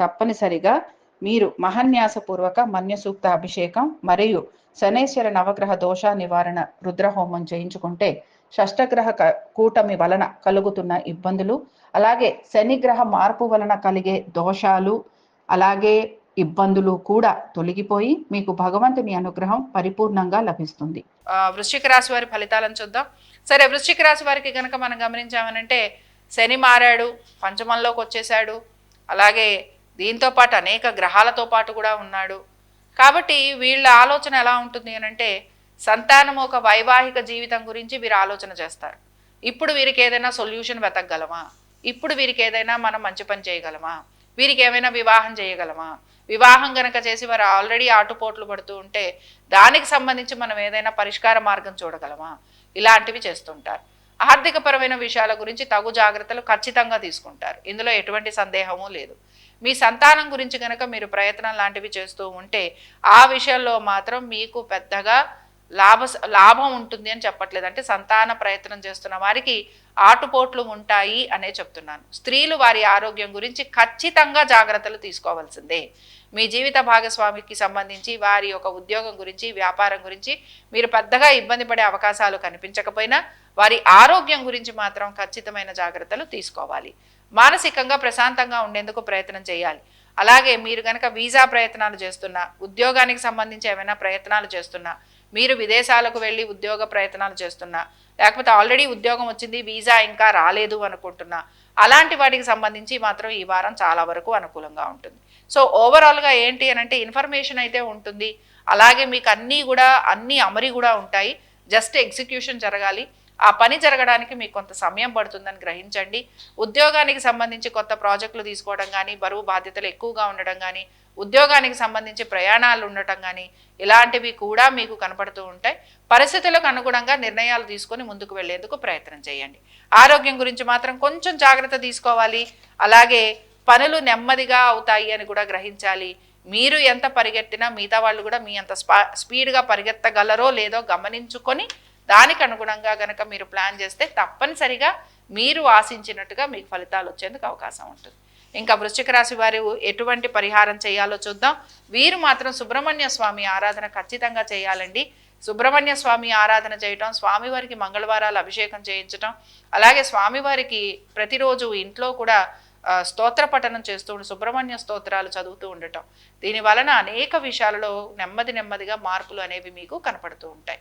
తప్పనిసరిగా మీరు మహన్యాసపూర్వక మన్యసూక్త అభిషేకం మరియు శనేశ్వర నవగ్రహ దోష నివారణ రుద్రహోమం చేయించుకుంటే షష్టగ్రహ క- కూటమి వలన కలుగుతున్న ఇబ్బందులు అలాగే శనిగ్రహ మార్పు వలన కలిగే దోషాలు అలాగే ఇబ్బందులు కూడా తొలగిపోయి మీకు భగవంతుని అనుగ్రహం పరిపూర్ణంగా లభిస్తుంది. వృశ్చిక రాశి వారి ఫలితాలను చూద్దాం. సరే వృశ్చిక రాశి వారికి కనుక మనం గమనించామనంటే శని మారాడు పంచమంలోకి వచ్చేసాడు అలాగే దీంతో పాటు అనేక గ్రహాలతో పాటు కూడా ఉన్నాడు. కాబట్టి వీళ్ళ ఆలోచన ఎలా ఉంటుంది అని అంటే సంతానం ఒక వైవాహిక జీవితం గురించి వీరు ఆలోచన చేస్తారు. ఇప్పుడు వీరికి ఏదైనా సొల్యూషన్ వెతకగలమా? ఇప్పుడు వీరికి ఏదైనా మనం మంచి పని చేయగలమా? వీరికి ఏమైనా వివాహం చేయగలమా? వివాహం గనక చేసి వారు ఆల్రెడీ ఆటుపోట్లు పడుతూ ఉంటే దానికి సంబంధించి మనం ఏదైనా పరిష్కార మార్గం చూడగలమా? ఇలాంటివి చేస్తుంటారు. ఆర్థికపరమైన విషయాల గురించి తగు జాగ్రత్తలు ఖచ్చితంగా తీసుకుంటారు. ఇందులో ఎటువంటి సందేహము లేదు. మీ సంతానం గురించి కనుక మీరు ప్రయత్నం లాంటివి చేస్తూ ఉంటే ఆ విషయంలో మాత్రం మీకు పెద్దగా లాభ లాభం ఉంటుంది అని చెప్పట్లేదు. అంటే సంతాన ప్రయత్నం చేస్తున్న వారికి ఆటుపోట్లు ఉంటాయి అనే చెప్తున్నాను. స్త్రీలు వారి ఆరోగ్యం గురించి ఖచ్చితంగా జాగ్రత్తలు తీసుకోవాల్సిందే. మీ జీవిత భాగస్వామికి సంబంధించి వారి యొక్క ఉద్యోగం గురించి వ్యాపారం గురించి మీరు పెద్దగా ఇబ్బంది పడే అవకాశాలు కనిపించకపోయినా వారి ఆరోగ్యం గురించి మాత్రం ఖచ్చితమైన జాగ్రత్తలు తీసుకోవాలి. మానసికంగా ప్రశాంతంగా ఉండేందుకు ప్రయత్నం చేయాలి. అలాగే మీరు కనుక వీసా ప్రయత్నాలు చేస్తున్నా ఉద్యోగానికి సంబంధించి ఏమైనా ప్రయత్నాలు చేస్తున్నా మీరు విదేశాలకు వెళ్ళి ఉద్యోగ ప్రయత్నాలు చేస్తున్నా లేకపోతే ఆల్రెడీ ఉద్యోగం వచ్చింది వీసా ఇంకా రాలేదు అనుకుంటున్నా అలాంటి వాటికి సంబంధించి మాత్రం ఈ వారం చాలా వరకు అనుకూలంగా ఉంటుంది. సో ఓవరాల్గా ఏంటి అని అంటే ఇన్ఫర్మేషన్ అయితే ఉంటుంది అలాగే మీకు అన్నీ కూడా అన్నీ అమరి కూడా ఉంటాయి జస్ట్ ఎగ్జిక్యూషన్ జరగాలి ఆ పని జరగడానికి మీకు కొంత సమయం పడుతుందని గ్రహించండి. ఉద్యోగానికి సంబంధించి కొత్త ప్రాజెక్టులు తీసుకోవడం కానీ బరువు బాధ్యతలు ఎక్కువగా ఉండడం కానీ ఉద్యోగానికి సంబంధించి ప్రయాణాలు ఉండటం కానీ ఇలాంటివి కూడా మీకు కనపడుతూ ఉంటాయి. పరిస్థితులకు అనుగుణంగా నిర్ణయాలు తీసుకొని ముందుకు వెళ్ళేందుకు ప్రయత్నం చేయండి. ఆరోగ్యం గురించి మాత్రం కొంచెం జాగ్రత్త తీసుకోవాలి. అలాగే పనులు నెమ్మదిగా అవుతాయి అని కూడా గ్రహించాలి. మీరు ఎంత పరిగెత్తినా మిగతా వాళ్ళు కూడా మీ అంత స్పా స్పీడ్గా పరిగెత్తగలరో లేదో గమనించుకొని దానికి అనుగుణంగా గనక మీరు ప్లాన్ చేస్తే తప్పనిసరిగా మీరు ఆశించినట్టుగా మీకు ఫలితాలు వచ్చేందుకు అవకాశం ఉంటుంది. ఇంకా వృశ్చిక రాశి వారు ఎటువంటి పరిహారం చేయాలో చూద్దాం. వీరు మాత్రం సుబ్రహ్మణ్య స్వామి ఆరాధన ఖచ్చితంగా చేయాలండి. సుబ్రహ్మణ్య స్వామి ఆరాధన చేయటం స్వామివారికి మంగళవారాలు అభిషేకం చేయించటం అలాగే స్వామివారికి ప్రతిరోజు ఇంట్లో కూడా స్తోత్ర పఠనం చేస్తూ సుబ్రహ్మణ్య స్తోత్రాలు చదువుతూ ఉండటం. దీని వలన అనేక విషయాలలో నెమ్మది నెమ్మదిగా మార్పులు అనేవి మీకు కనపడుతూ ఉంటాయి.